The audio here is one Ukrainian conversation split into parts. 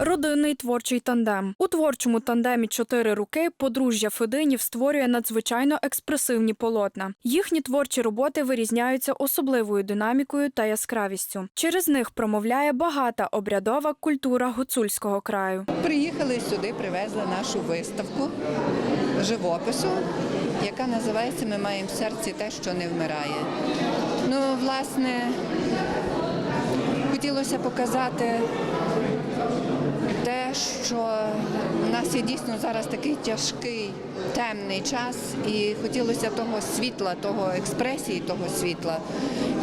Родинний творчий тандем у творчому тандемі чотири руки подружжя Фединів створює надзвичайно експресивні полотна. Їхні творчі роботи вирізняються особливою динамікою та яскравістю. Через них промовляє багата обрядова культура гуцульського краю. Приїхали сюди, привезли нашу виставку живопису, яка називається Ми маємо в серці те, що не вмирає. Ну, власне, хотілося показати те, що в нас є дійсно зараз такий тяжкий, темний час, і хотілося того світла, того експресії, того світла,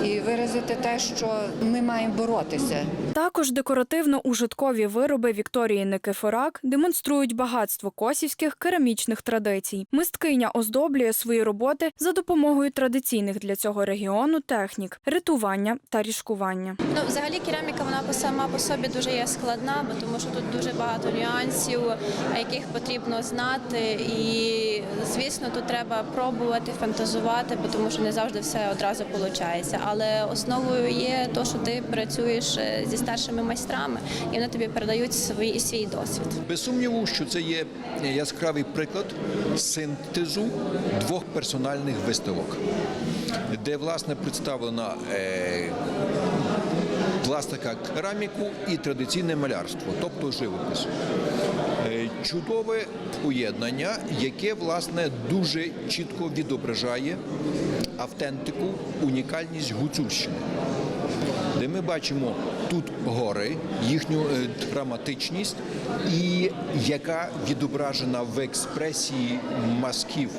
і виразити те, що ми маємо боротися. Також декоративно-ужиткові вироби Вікторії Никифорак демонструють багатство косівських керамічних традицій. Мисткиня оздоблює свої роботи за допомогою традиційних для цього регіону технік ритування та ріжкування. Ну, взагалі кераміка вона по- сама по собі дуже є складна, бо тому що тут дуже багато нюансів, яких потрібно знати. І звісно, тут треба пробувати, фантазувати, бо тому що не завжди все одразу виходить. Але основою є те, що ти працюєш е, зі старшими майстрами, і вони тобі передають свій, свій досвід. Без сумніву, що це є яскравий приклад синтезу двох персональних виставок, де власне представлена е, пластика кераміку і традиційне малярство, тобто живопис. Е, Чудове поєднання, яке власне дуже чітко відображає автентику, унікальність гуцульщини де ми бачимо тут гори, їхню е, драматичність, і яка відображена в експресії мазків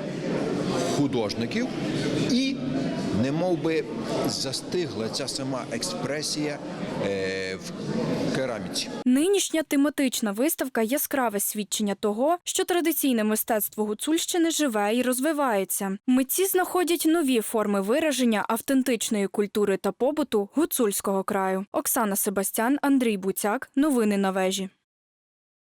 художників, і не би застигла ця сама експресія е, в кераміці. Нинішня тематична виставка яскраве свідчення того, що традиційне мистецтво гуцульщини живе і розвивається. Митці знаходять нові форми вираження автентичної культури та побуту гуцульського краю. Оксана Себастян, Андрій Буцяк. Новини на вежі.